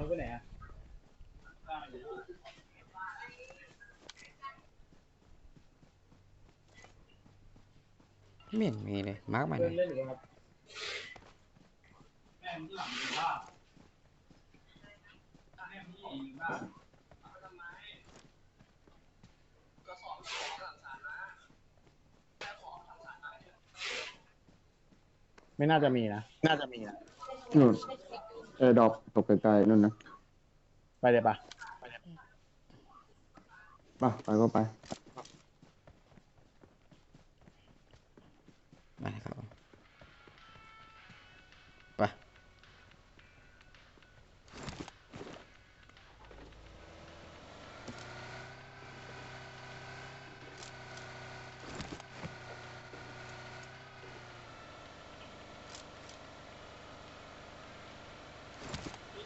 นู้นไปไหนอะไม่เห็นมีเลย มาร์กมาหเล่น่อนยเล่นอยู่ครับไม่น่าจะมีนะ น่าจะมีนะนู่น เออดอกตกไกลๆนู่นนะไปเลยปะไปไปก็ไป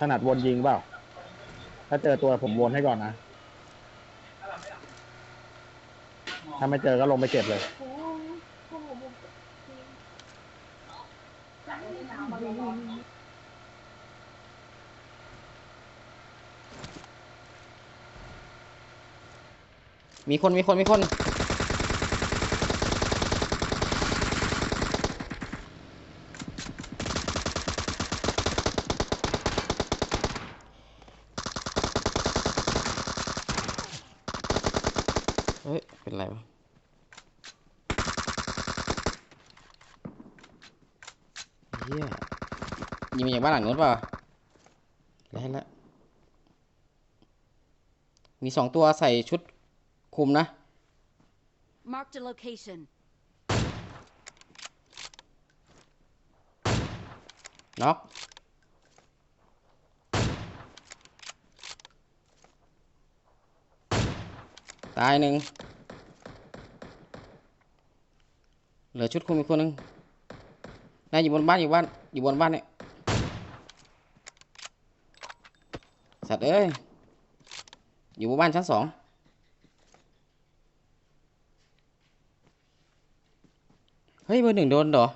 ถนัดวนยิงเปล่า ถ้าเจอตัวผมวนให้ก่อนนะ ถ้าไม่เจอก็ลงไปเก็บเลย มีคนมีคนมีคน ฮ้ย เป็นไรวะเฮียยิงมาจากบ้านหลังนู้นเปล่าได้แล้วมีสองตัวใส่ชุดคลุมนะ Marked a location. น็อกตายหนึ่งเห ลือชุดคุมอีกคนหนึ่งนายอยู่บนบ้านอยู่บ้านอยู่บนบ้านเนี่ยสัตว์เอ้ยอยู่บนบ้านชั้นสองเฮ้ยเบอร์หนึ่งโดนเหรอ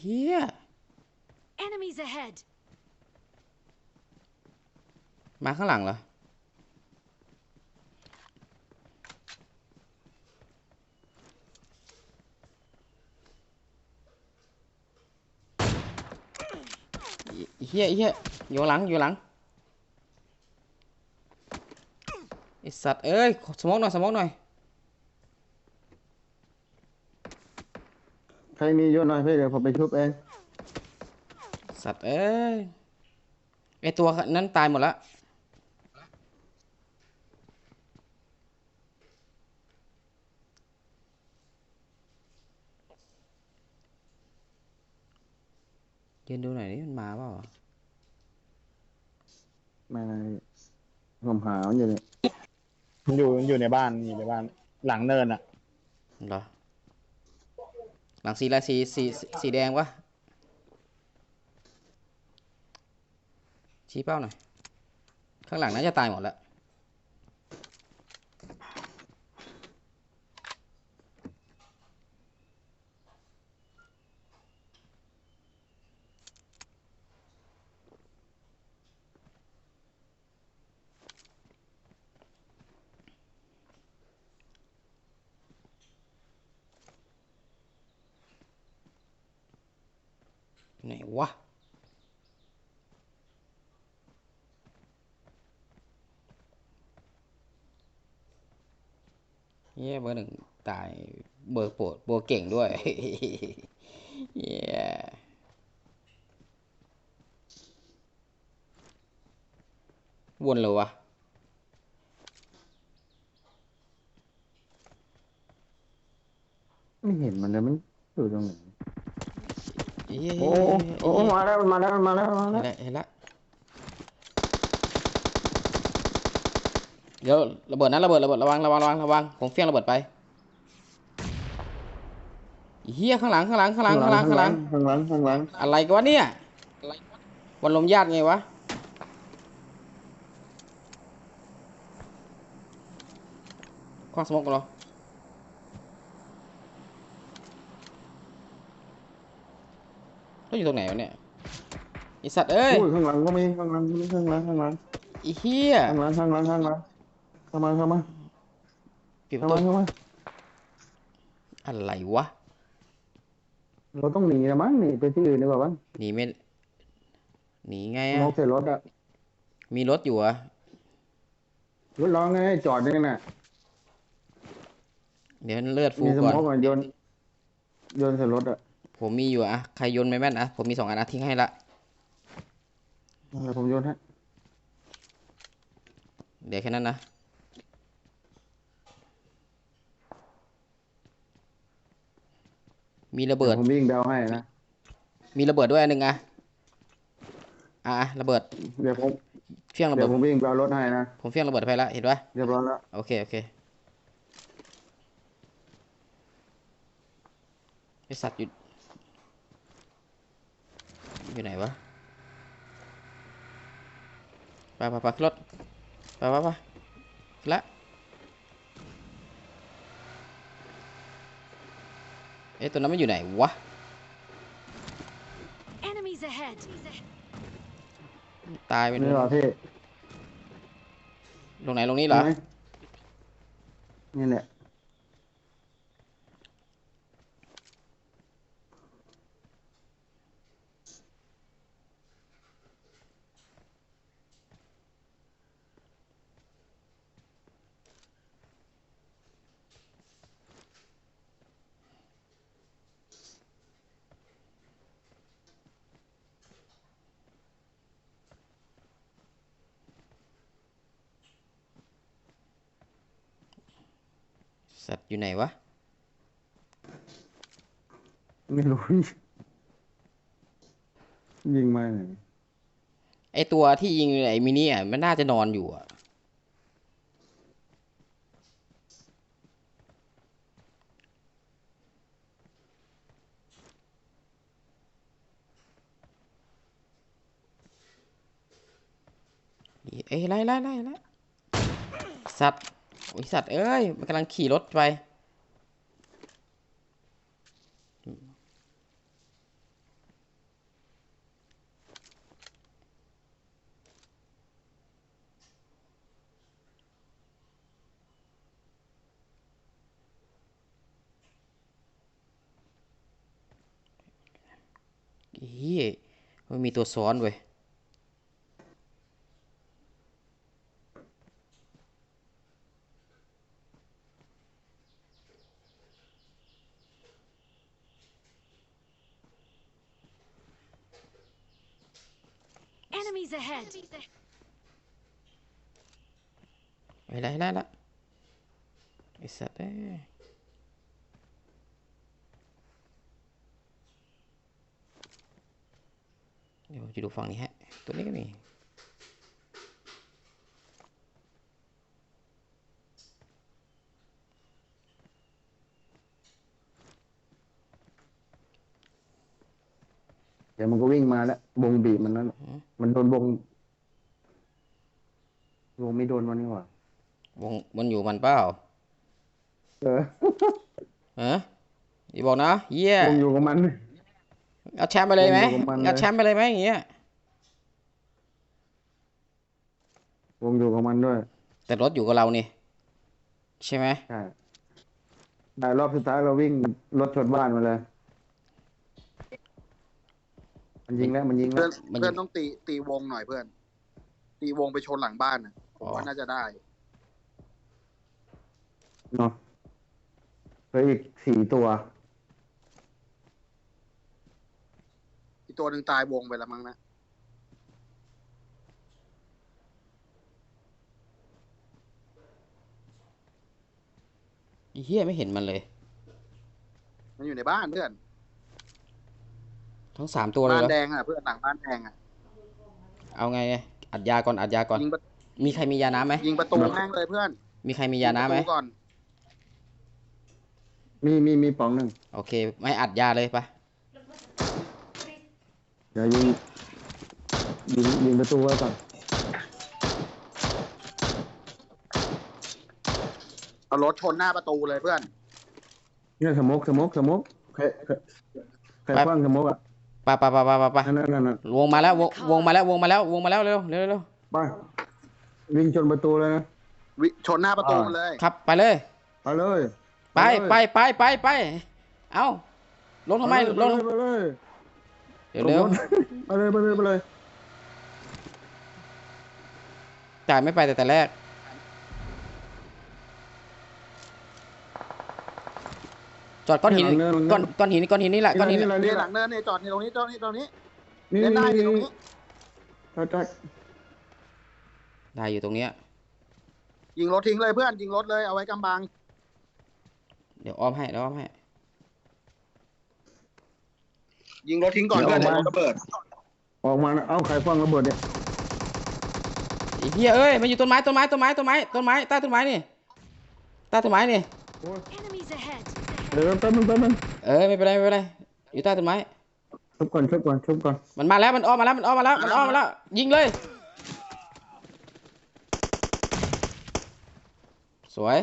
เฮีย Enemies ahead. มาข้างหลังเหรอ เฮียอีเฮียอยู่หลังอยู่หลังไอสัตว์เอ้ยสมองหน่อยสมองหน่อยใครมีโยนหน่อยพี่เดี๋ยวผมไปชุบเองสัตว์เอ้ยไอตัวนั้นตายหมดละ ยืนดูหน่อยนี่มันมาเปล่าไม่ผมหามันอยู่เนี่ยมันอยู่มันอยู่ในบ้านอยู่ในบ้าน หลังเนินอะเหรอ หลังสีอะไรสีสีสีสีแดงวะชี้เป้าหน่อย ข้างหลังน่าจะตายหมดแล้ว ไหนวะ เย้เบอร์หนึ่งตายเบอร์ปรดเบอร์เก่งด้วย เย้วนเลยวะไม่เห็นมันเลยมันอยู่ตรงไหน เย้โอ้โอ้โอ้มาแล้วมาแล้วมาแล้วมาเห็แล้นวแล้วเห็นแล้วเดี๋ยวระเบิดนะระเบิดระเบิดระวังระวังระวังระวังผมเฟี้ยงระเบิดไปเฮียข้างหลังข้างหลังข้างหลังข้างหลังข้างหลังข้างหลังข้างหลังอะไรกันวะเนี่ยวันลมญาติไงวะคว้างสมองกันเหรอ แล้วอยู่ตรงไหนวะเนี่ยไอสัตว์เอ้ยอุ้ยข้างหลังก็มีข้างหลังก็มีข้างหลังข้างหลังไอ้เหี้ยข้างหลังข้างหลังข้างหลังเข้ามาเข้ามาปิดปเข้าระตูมาเข้ามาอะไรวะ เราต้องหนีนะมั้งหนีไปที่อื่นดีกว่ามั้งหนีไม่ หนีไงนอะกใส่รถอะมีรถอยู่อะรถร้องไงจอดยังไงน่ะเดี๋ยวเลือดฟูมีสก่อนมองก่อนโยนโยนใส่รถอะ ผมมีอยู่อะใครโยนไม่แม่นอะผมมีสองอันอะทิ้งให้ละเออผมโยนให้เดี๋ยวแค่นั้นนะมีระเบิดผมวิ่งไปเอาให้นะมีระเบิดด้วยอันหนึ่งอะอะอะระเบิดเดี๋ยวผมเฟี้ยงระเดี๋เบิยดวผมวิ่งไปเอารถให้นะผมเฟี้ยงระเบิดไปแล้วเห็นปะเรียบร้อยแล้วโอเคโอเคไอสัตว์อยู่ อยู่ไหนวะไปไปไปขึ้นรถไปไปไปขึ้นละเอ๊ะตัวนั้นมันอยู่ไหนวะ Enemies ahead. ตายไปนี่เหรอพี่ลงไหนลงนี้เหรอใช่ไมนี่แหละ สัตว์อยู่ไหนวะ ไม่รู้ ยิงมาไหนไอตัวที่ยิงไอมินิอะมันน่าจะนอนอยู่อะ เอ้ยไล่ไล่ไล่ไล่สัตว์ โอ้ยสัตว์เอ้ย มันกำลังขี่รถไปเฮียมันมีตัวซ้อนเว้ย Enemies ahead. ไปไล่ไล่ละไอสัตว์เอ้ยเดี๋ยวผมจะดูฝั่งนี้ฮะตัวนี้ก็มีเดี๋ยวมันก็วิ่งมาแล้ววงบีบมันนั่นน่ะมันโดนวงวงไม่โดนมันนี่หว่าวงมันอยู่มันเปล่าเออฮะอย่าบอกนะเยี่ยวงอยู่กับมันเอาแชมป์ไปเลยไหมวงอยู่กับมันเลยเอาแชมป์ไปเลยไหมอย่างเงี้ยวงอยู่กับมันด้วย แต่รถอยู่กับเรานี่ใช่ไหมใช่ได้รอบสุดท้ายเราวิ่งรถชนบ้านมาเลย มันยิงแล้วมันยิงแล้เพื่อวนเพื่อนต้องตีตีวงหน่อยเพื่อน ตีวงไปชนหลังบ้านนะผมว่าน่าจะได้ เนาะเหลืออีกสี่ตัว อีกตัวหนึ่งตายวงไปแล้วมั้งนะไอ้เฮียไม่เห็นมันเลย มันอยู่ในบ้านเพื่อน ทั้งสามตัวเลยบ้านเหรอแดงอะเพื่อนหลังบ้านแดงอะเอาไงเนี่ยอัดยาก่อนอัดยาก่อน ยิงประมีใครมียาน้ำไหมยิงประตูแม่งเลยเพื่อนมีใครมียาน้ำไหมยิงประตูก่อนมีมีมีปล่องหนึ่งโอเค ไม่อัดยาเลยปะเดี๋ยวยิงยิงยิงประตูไว้ก่อนเอารถชนหน้าประตูเลยเพื่อนเนี่ยสโมกสโมกสโมกใครใครใครคว้างสโมกอะ ไปไปไปไปไปไปไปนั่นนั่นนั่นนั่นวงมาแล้ววงวงมาแล้ววงมาแล้ววงมาแล้วเร็วเร็วเร็วไปวิ่งชนประตูเลยนะวิชนหน้าประตูมันเลยครับไปเลย ไปเลยไปไปไปไปไปเอ้าลงทำไมลงไปเลยเดี๋ยวเร็วไปเลยไปเลยไปเลยจ่ายไม่ไปแต่แต่แรก จอดก้อนหินก้อนก้อนหินก้อนหินนี่แหละก้อนหินอะไรนี่นี่หลังเนินนี่จอดนี่ตรงนี้จอดนี่ตรงนี้นี่เล่นได้นี่นี่ตรงนี้ทักทักได้อยู่ตรงเนี้ยยิงรถทิ้งเลยเพื่อนยิงรถเลยเอาไว้กำบังเดี๋ยวอ้อมให้เดี๋ยวอ้อมให้ ยิงรถทิ้งก่อนเพื่อนเดี๋ยวรถระเบิดออกมานะเอ้าใครฟังระเบิดเนี่ยไอ้เหี้ยเอ้ยมันอยู่ต้นไม้ต้นไม้ต้นไม้ต้นไม้ต้นไม้ใต้ต้นไม้นี่ใต้ต้นไม้นี่ Enemies ahead. เดี๋ยวแป๊บนึงแป๊บนึงเออไม่เป็นไรไม่เป็นไรอยู่ใต้ต้นไม้ชุบก่อนชุบก่อนชุบก่อนมันมาแล้วมันอ้อมมาแล้วมันอ้อมมาแล้วมันอ้อมมาแล้วยิงเลย สวย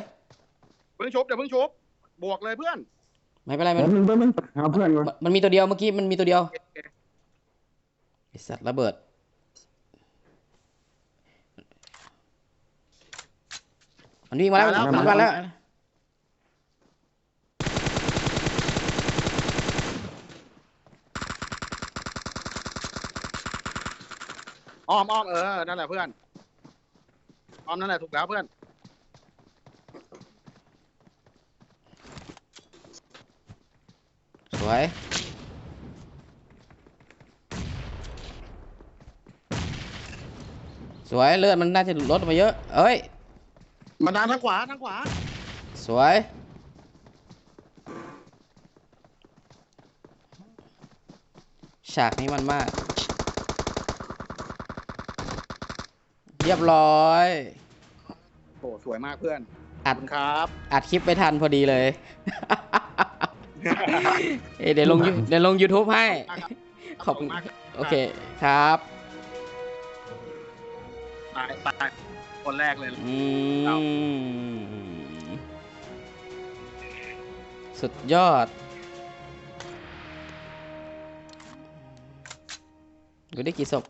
เพิ่งชุบเดี๋ยวเพิ่งชุบบวกเลยเพื่อนไม่เป็นไรมัแป๊นบนึงแป๊บนึงหาเพื่อนก่อนมันมันมีตัวเดียวเมื่อกี้มันมีตัวเดียวไอสัตว์ระเบิดมันวิ่งมาแล้วมันมาแล้ว อ้อมอ้อมเออ นั่นแหละเพื่อน อ้อมนั่นแหละถูกแล้วเพื่อน สวย สวยเลือดมันน่าจะลดมาเยอะ เอ้ยมาทางทางขวาทางขวา สวย ฉากนี้มันมาก เรียบร้อยโอ้สวยมากเพื่อนขอัอบดคุณครับอัดคลิปไปทันพอดีเลย เอ้ยเดี๋ยวลงยูเดี๋ยวลง YouTube ให้ ขอบคุณ มากโอเคครับ ตายตายคนแรกเลย อืมครับสุดยอดดูได้กี่ศพ